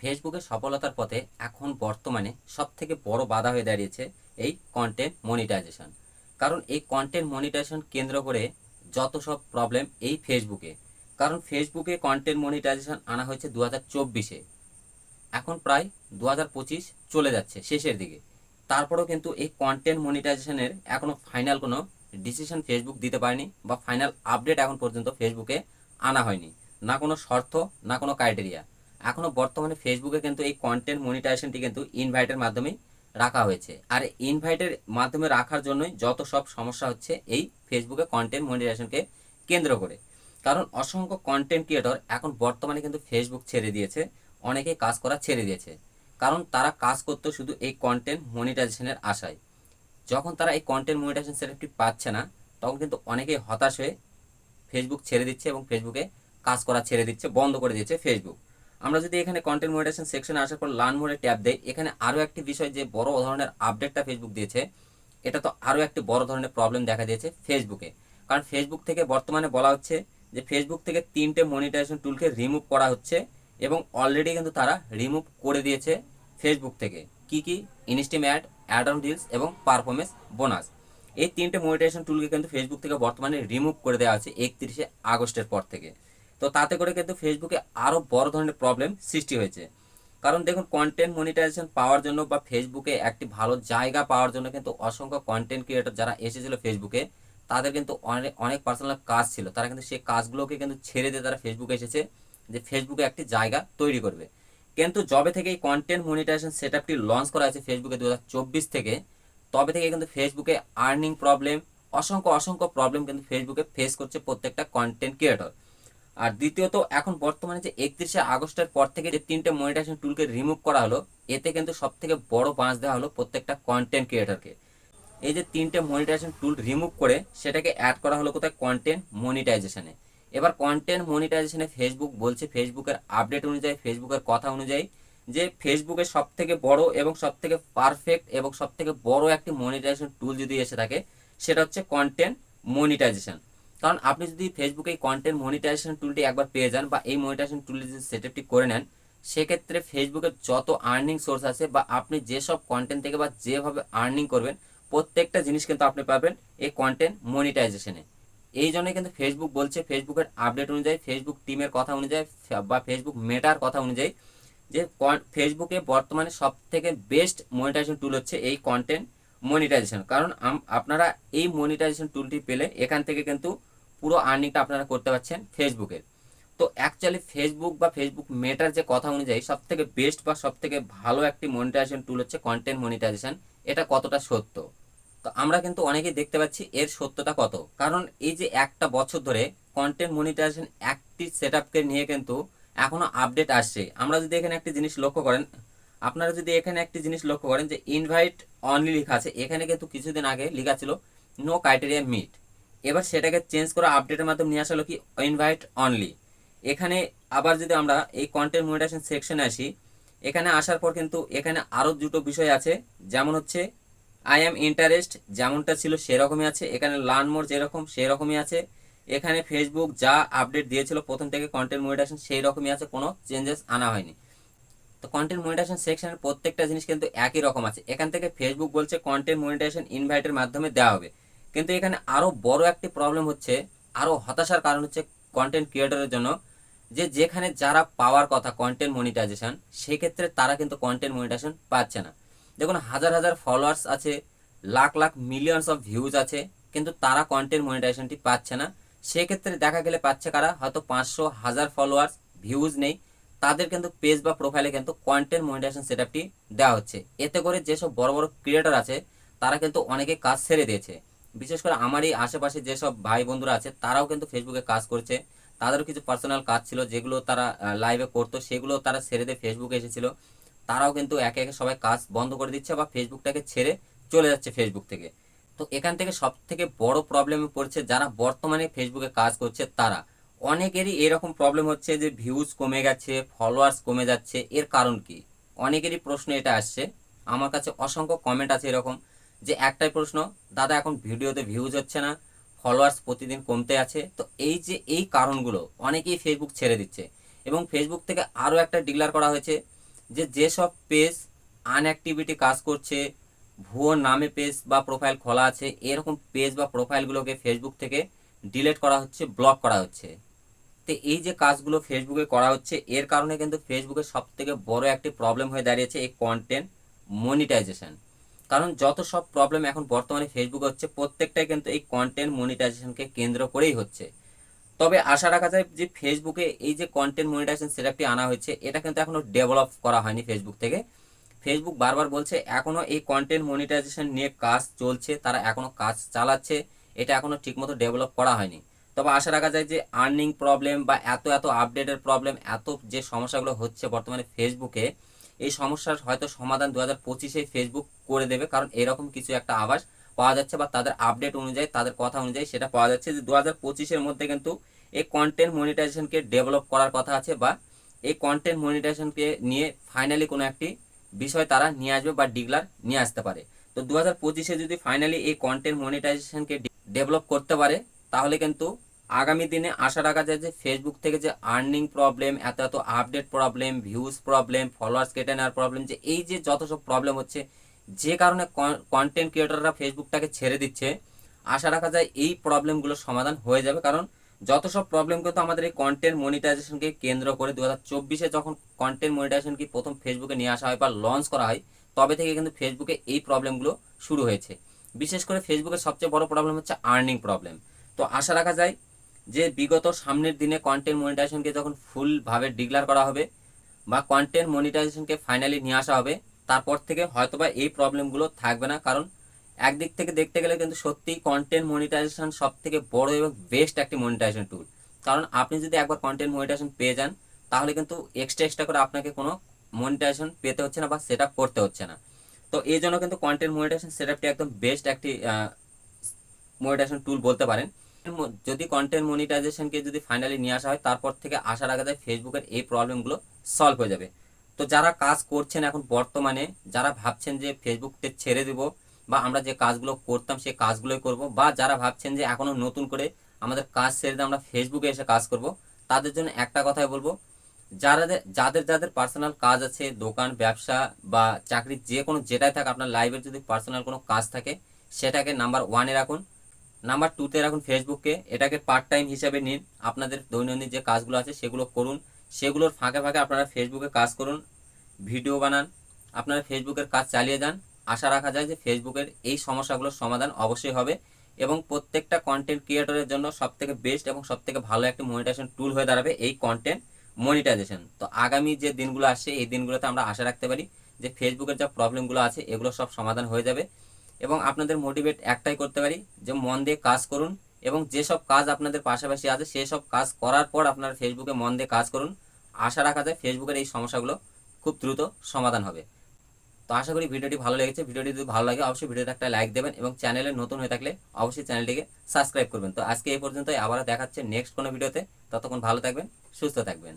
ফেসবুকের সফলতার পথে এখন বর্তমানে সব থেকে বড় বাধা হয়ে দাঁড়িয়েছে এই কন্টেন্ট মনিটাইজেশন কারণ এই কন্টেন্ট মনিটাইজেশন কেন্দ্র করে যত সব প্রবলেম এই ফেসবুকে। কারণ ফেসবুকে কন্টেন্ট মনিটাইজেশন আনা হয়েছে দু হাজার চব্বিশে। এখন প্রায় দু হাজার পঁচিশ চলে যাচ্ছে শেষের দিকে। তারপরেও কিন্তু এই কন্টেন্ট মনিটাইজেশনের এখনও ফাইনাল কোনো ডিসিশন ফেসবুক দিতে পারেনি বা ফাইনাল আপডেট এখন পর্যন্ত ফেসবুকে আনা হয়নি। না কোনো শর্ত, না কোনো ক্রাইটেরিয়া এখনও বর্তমানে ফেসবুকে কিন্তু এই কন্টেন্ট মনিটাইজেশনটি কিন্তু ইনভাইটের মাধ্যমেই রাখা হয়েছে। আর ইনভাইটের মাধ্যমে রাখার জন্যই যত সব সমস্যা হচ্ছে, এই ফেসবুকে কন্টেন্ট মনিটাইজেশনকে কেন্দ্র করে। কারণ অসংখ্য কন্টেন্ট ক্রিয়েটর এখন বর্তমানে কিন্তু ফেসবুক ছেড়ে দিয়েছে, অনেকেই কাজ করা ছেড়ে দিয়েছে। কারণ তারা কাজ করতো শুধু এই কন্টেন্ট মনিটাইজেশনের আশায়। যখন তারা এই কন্টেন্ট মনিটাইজেশন সেটআপটি পাচ্ছে না, তখন কিন্তু অনেকেই হতাশ হয়ে ফেসবুক ছেড়ে দিচ্ছে এবং ফেসবুকে কাজ করা ছেড়ে দিচ্ছে, বন্ধ করে দিচ্ছে ফেসবুক আমরা যদি এখানে কন্টেন্ট মনিটাইজেশন সেকশনে আসার পর লার্ন মোডে ট্যাব দেই, এখানে আরও একটি বিষয় যে বড় ধরনের আপডেটটা ফেসবুক দিয়েছে, এটা তো আরও একটি বড় ধরনের প্রবলেম দেখা দিয়েছে ফেসবুকে কারণ ফেসবুক থেকে বর্তমানে বলা হচ্ছে যে ফেসবুক থেকে তিনটে মনিটাইজেশন টুলকে রিমুভ করা হচ্ছে এবং অলরেডি কিন্তু তারা রিমুভ করে দিয়েছে ফেসবুক থেকে। কি কি? Instream ad ad on reels এবং পারফরমেন্স বোনাস এই তিনটে মনিটাইজেশন টুলকে কিন্তু ফেসবুক থেকে বর্তমানে রিমুভ করে দেওয়া হচ্ছে একত্রিশে আগস্টের পর থেকে। তো তাতে করে কিন্তু ফেসবুকে আরও বড় ধরনের প্রবলেম সৃষ্টি হয়েছে। কারণ দেখুন কন্টেন্ট মনিটাইজেশন পাওয়ার জন্য বা ফেসবুকে একটি ভালো জায়গা পাওয়ার জন্য কিন্তু অসংখ্য কন্টেন্ট ক্রিয়েটর যারা এসেছিল ফেসবুকে তাদের কিন্তু অনেক অনেক পার্সোনাল কাজ ছিল। তারা কিন্তু সেই কাজগুলোকে কিন্তু ছেড়ে দিয়ে তারা ফেসবুকে এসেছে, যে ফেসবুকে একটি জায়গা তৈরি করবে। কিন্তু যবে থেকে এই কন্টেন্ট মনিটাইজেশন সেটআপটি লঞ্চ করা হয়েছে ফেসবুকে দুহাজার চব্বিশ থেকে, তবে থেকে কিন্তু ফেসবুকে আর্নিং প্রবলেম অসংখ্য অসংখ্য প্রবলেম কিন্তু ফেসবুকে ফেস করছে প্রত্যেকটা কন্টেন্ট ক্রিয়েটর আর দ্বিতীয়ত, এখন বর্তমানে যে একত্রিশে আগস্টের পর থেকে যে তিনটে মনিটাইজেশন টুলকে রিমুভ করা হলো, এতে কিন্তু সব থেকে বড় বাঁচ দেওয়া হলো প্রত্যেকটা কন্টেন্ট ক্রিয়েটারকে এই যে তিনটে মনিটাইজেশন টুল রিমুভ করে, সেটাকে অ্যাড করা হলো কোথায়? কন্টেন্ট মনিটাইজেশনে এবার কন্টেন্ট মনিটাইজেশনে ফেসবুক বলছে ফেসবুকের আপডেট অনুযায়ী ফেসবুকের কথা অনুযায়ী যে ফেসবুকের সব থেকে বড় এবং সব থেকে পারফেক্ট এবং সব থেকে বড় একটি মনিটাইজেশন টুল যদি এসে থাকে, সেটা হচ্ছে কন্টেন্ট মনিটাইজেশন কারণ আপনি যদি ফেসবুকে এই কন্টেন্ট মনিটাইজেশন টুলটি একবার পেয়ে যান বা এই মনিটাইজেশন টুলটি যদি সেটআপটি করে নেন, সেক্ষেত্রে ফেসবুকের যত আর্নিং সোর্স আছে বা আপনি যেসব কন্টেন্ট থেকে বা যেভাবে আর্নিং করবেন, প্রত্যেকটা জিনিস কিন্তু আপনি পাবেন এই কন্টেন্ট মনিটাইজেশনে এই জন্যই কিন্তু ফেসবুক বলছে ফেসবুকের আপডেট অনুযায়ী ফেসবুক টিমের কথা অনুযায়ী বা ফেসবুক মেটার কথা অনুযায়ী যে ফেসবুকে বর্তমানে সব থেকে বেস্ট মনিটাইজেশন টুল হচ্ছে এই কন্টেন্ট মনিটাইজেশন কারণ আপনারা এই মনিটাইজেশন টুলটি পেলে এখান থেকে কিন্তু পুরো আর্নিংটা আপনারা করতে পারছেন ফেসবুকের তো অ্যাকচুয়ালি ফেসবুক বা ফেসবুক মেটার যে কথা অনুযায়ী সব থেকে বেস্ট বা সব থেকে ভালো একটি মনিটাইজেশন টুল হচ্ছে কন্টেন্ট মনিটাইজেশন এটা কতটা সত্য? তো আমরা কিন্তু অনেকেই দেখতে পাচ্ছি এর সত্যতা কত? কারণ এই যে একটা বছর ধরে কন্টেন্ট মনিটাইজেশন একটি সেট নিয়ে কিন্তু এখনও আপডেট আসছে। আমরা যদি এখানে একটি জিনিস লক্ষ্য করেন আপনারা যদি এখানে একটি জিনিস লক্ষ্য করেন যে ইনভাইট অনলি লেখা আছে, এখানে কিন্তু কিছুদিন আগে লেখা ছিল নো ক্রাইটেরিয়া মিট এবার সেটাকে চেঞ্জ করে আপডেটের মাধ্যমে নিয়ে আসলো কি ইনভাইট অনলি এখানে আবার যদি আমরা এই কন্টেন্ট মনিটাইজেশন সেকশনে আসি, এখানে আসার পর কিন্তু এখানে আরও দুটো বিষয় আছে, যেমন হচ্ছে আই অ্যাম ইন্টারেস্ট যেমনটা ছিল সেরকমই আছে, এখানে লার্ন মোর যেরকম সেরকমই আছে, এখানে ফেসবুক যা আপডেট দিয়েছিল প্রথম থেকে কন্টেন্ট মনিটাইজেশন সেই রকমই আছে, কোনো চেঞ্জেস আনা হয়নি। তো কন্টেন্ট মনিটাইজেশন সেকশনের প্রত্যেকটা জিনিস কিন্তু একই রকম আছে। এখান থেকে ফেসবুক বলছে কন্টেন্ট মনিটাইজেশন ইনভাইটের মাধ্যমে দেওয়া হবে। কিন্তু এখানে আরও বড় একটি প্রবলেম হচ্ছে আরও হতাশার কারণ হচ্ছে কন্টেন্ট ক্রিয়েটরের জন্য, যে যেখানে যারা পাওয়ার কথা কন্টেন্ট মনিটাইজেশন সেক্ষেত্রে তারা কিন্তু কন্টেন্ট মনিটাইজেশন পাচ্ছে না। দেখুন, হাজার হাজার ফলোয়ার্স আছে, lakh lakh millions of views আছে, কিন্তু তারা কন্টেন্ট মনিটাইজেশনটি পাচ্ছে না। সেক্ষেত্রে দেখা গেলে পাচ্ছে কারা? হয়তো পাঁচশো হাজার ফলোয়ার্স ভিউজ নেই। তাদের কিন্তু পেজ বা প্রোফাইলে কিন্তু কন্টেন্ট মনিটাইজেশন সেটআপটি দেওয়া হচ্ছে। এতে করে যেসব বড় বড় ক্রিয়েটর আছে, তারা কিন্তু অনেকে কাজ ছেড়ে দিয়েছে। বিশেষ করে আমারই আশেপাশে যেসব ভাই বন্ধুরা আছে, তারাও কিন্তু ফেসবুকে কাজ করছে। তাদেরও কিছু পার্সোনাল কাজ ছিল যেগুলো তারা লাইভে করতো, সেগুলো তারা ছেড়ে দিয়ে ফেসবুকে এসেছিল। তারাও কিন্তু একে একে সবাই কাজ বন্ধ করে দিচ্ছে বা ফেসবুকটাকে ছেড়ে চলে যাচ্ছে ফেসবুক থেকে। তো এখান থেকে সব থেকে বড় প্রবলেমে পড়ছে যারা বর্তমানে ফেসবুকে কাজ করছে তারা। অনেকেরই এরকম প্রবলেম হচ্ছে যে ভিউজ কমে গেছে ফলোয়ার্স কমে যাচ্ছে। এর কারণ কি? অনেকেরই প্রশ্ন এটা আসছে। আমার কাছে অসংখ্য কমেন্ট আছে এরকম যে একটাই প্রশ্ন, দাদা, এখন ভিডিওতে ভিউজ হচ্ছে না ফলোয়ার্স প্রতিদিন কমতে আছে। তো এই যে এই কারণগুলো অনেকেই ফেসবুক ছেড়ে দিচ্ছে। এবং ফেসবুক থেকে আরও একটা ডিক্লার করা হয়েছে যে যেসব পেজ আনঅ্যাক্টিভিটি কাজ করছে, ভুয়ো নামে পেজ বা প্রোফাইল খোলা আছে, এরকম পেজ বা প্রোফাইলগুলোকে ফেসবুক থেকে ডিলিট করা হচ্ছে ব্লক করা হচ্ছে। তো এই যে কাজগুলো ফেসবুকে করা হচ্ছে, এর কারণে কিন্তু ফেসবুকের সব থেকে বড় একটি প্রবলেম হয়ে দাঁড়িয়েছে এই কন্টেন্ট মনিটাইজেশন কারণ যত সব প্রবলেম এখন বর্তমানে ফেসবুকে হচ্ছে, প্রত্যেকটাই কিন্তু এই কন্টেন্ট মনিটাইজেশনকে কেন্দ্র করেই হচ্ছে। তবে আশা রাখা যায় যে ফেসবুকে এই যে কন্টেন্ট মনিটাইজেশন সেটআপটি আনা হয়েছে, এটা কিন্তু এখনও ডেভেলপ করা হয়নি ফেসবুক থেকে। ফেসবুক বারবার বলছে এখনও এই কন্টেন্ট মনিটাইজেশন নিয়ে কাজ চলছে, তারা এখনও কাজ চালাচ্ছে, এটা এখনও ঠিকমতো ডেভেলপ করা হয়নি। তবে আশা রাখা যায় যে আর্নিং প্রবলেম বা এত এত আপডেটের প্রবলেম এত যে সমস্যাগুলো হচ্ছে বর্তমানে ফেসবুকে এই সমস্যার হয়তো সমাধান দু হাজার পঁচিশে ফেসবুক করে দেবে। কারণ এরকম কিছু একটা আভাস পাওয়া যাচ্ছে বা তাদের আপডেট অনুযায়ী, তাদের কথা অনুযায়ী সেটা পাওয়া যাচ্ছে যে দু হাজার পঁচিশের মধ্যে কিন্তু এই কন্টেন্ট মনিটাইজেশনকে ডেভেলপ করার কথা আছে বা এই কন্টেন্ট মনিটাইজেশনকে নিয়ে ফাইনালি কোনো একটি বিষয় তারা নিয়ে আসবে বা ডিগলার নিয়ে আসতে পারে। তো দু হাজার পঁচিশে যদি ফাইনালি এই কন্টেন্ট মনিটাইজেশনকে ডেভেলপ করতে পারে, তাহলে কিন্তু আগামী দিনে আশা রাখা যায় যে ফেসবুক থেকে যে আর্নিং প্রবলেম এত এত update problem views problem followers কেটে নেওয়ার প্রবলেম যে এই যে যত সব প্রবলেম হচ্ছে, যে কারণে কন্টেন্ট ক্রিয়েটররা ফেসবুকটাকে ছেড়ে দিচ্ছে, আশা রাখা যায় এই প্রবলেমগুলোর সমাধান হয়ে যাবে। কারণ যত সব প্রবলেম কিন্তু আমাদের এই কন্টেন্ট মনিটাইজেশনকে কেন্দ্র করে দু হাজার চব্বিশে যখন কন্টেন্ট মনিটাইজেশনকে প্রথম ফেসবুকে নিয়ে আসা হয় বা লঞ্চ করা হয়, তবে থেকে কিন্তু ফেসবুকে এই প্রবলেমগুলো শুরু হয়েছে। বিশেষ করে ফেসবুকের সবচেয়ে বড় প্রবলেম হচ্ছে আর্নিং প্রবলেম তো আশা রাখা যায় যে বিগত সামনের দিনে কন্টেন্ট মনিটাইজেশনকে যখন ফুলভাবে ডিক্লার করা হবে বা কন্টেন্ট মনিটাইজেশনকে ফাইনালি নিয়ে আসা হবে, তারপর থেকে হয়তোবা এই প্রবলেমগুলো থাকবে না। কারণ একদিক থেকে দেখতে গেলে কিন্তু সত্যিই কন্টেন্ট মনিটাইজেশন সব থেকে বড় এবং বেস্ট একটি মনিটাইজেশন টুল কারণ আপনি যদি একবার কন্টেন্ট মনিটাইজেশন পেয়ে যান, তাহলে কিন্তু এক্সট্রা এক্সট্রা করে আপনাকে কোনো মনিটাইজেশন পেতে হচ্ছে না বা সেট করতে হচ্ছে না। তো এই জন্য কিন্তু কন্টেন্ট মনিটাইজেশন সেটআপটি একদম বেস্ট একটি মনিটাইজেশন টুল বলতে পারেন। যদি কন্টেন্ট মনিটাইজেশনকে যদি ফাইনালি নিয়ে আসা হয়, তারপর থেকে আশা রাখা যায় ফেসবুকের এই প্রবলেমগুলো সলভ হয়ে যাবে। তো যারা কাজ করছেন এখন বর্তমানে, যারা ভাবছেন যে ফেসবুককে ছেড়ে দিব বা আমরা যে কাজগুলো করতাম সেই কাজগুলোই করব বা যারা ভাবছেন যে এখনও নতুন করে আমাদের কাজ ছেড়ে দিয়ে আমরা ফেসবুকে এসে কাজ করব, তাদের জন্য একটা কথাই বলব যারা যাদের যাদের পার্সোনাল কাজ আছে, দোকান, ব্যবসা বা চাকরি যে কোনো যেটাই থাকে, আপনার লাইফের যদি পার্সোনাল কোনো কাজ থাকে, সেটাকে নাম্বার ওয়ানে রাখুন। নাম্বার টুতে রাখুন ফেসবুককে এটাকে পার্ট টাইম হিসাবে নিন। আপনাদের দৈনন্দিন যে কাজগুলো আছে, সেগুলো করুন। সেগুলোর ফাঁকে ফাঁকে আপনারা ফেসবুকে কাজ করুন ভিডিও বানান, আপনারা ফেসবুকের কাজ চালিয়ে যান। আশা রাখা যায় যে ফেসবুকের এই সমস্যাগুলোর সমাধান অবশ্যই হবে এবং প্রত্যেকটা কন্টেন্ট ক্রিয়েটরের জন্য সবথেকে বেস্ট এবং সবথেকে ভালো একটি মনিটাইজেশন টুল হয়ে দাঁড়াবে এই কন্টেন্ট মনিটাইজেশন তো আগামী যে দিনগুলো আসছে, এই দিনগুলোতে আমরা আশা রাখতে পারি যে ফেসবুকের যা প্রবলেমগুলো আছে, এগুলো সব সমাধান হয়ে যাবে। এবং আপনাদের মোটিভেট একটাই করতে পারি, যে মন দিয়ে কাজ করুন এবং যেসব কাজ আপনাদের পাশাপাশি আছে সেই সব কাজ করার পর আপনারা ফেসবুকে মন দিয়ে কাজ করুন। আশা রাখা যায় ফেসবুকের এই সমস্যাগুলো খুব দ্রুত সমাধান হবে। তো আশা করি ভিডিওটি ভালো লেগেছে। ভিডিওটি যদি ভালো লাগে, অবশ্যই ভিডিওতে একটা লাইক দেবেন এবং চ্যানেলে নতুন হয়ে থাকলে অবশ্যই চ্যানেলটিকে সাবস্ক্রাইব করবেন। তো আজকে এই পর্যন্তই, আবারও দেখাচ্ছে নেক্সট কোনো ভিডিওতে। ততক্ষণ ভালো থাকবেন, সুস্থ থাকবেন।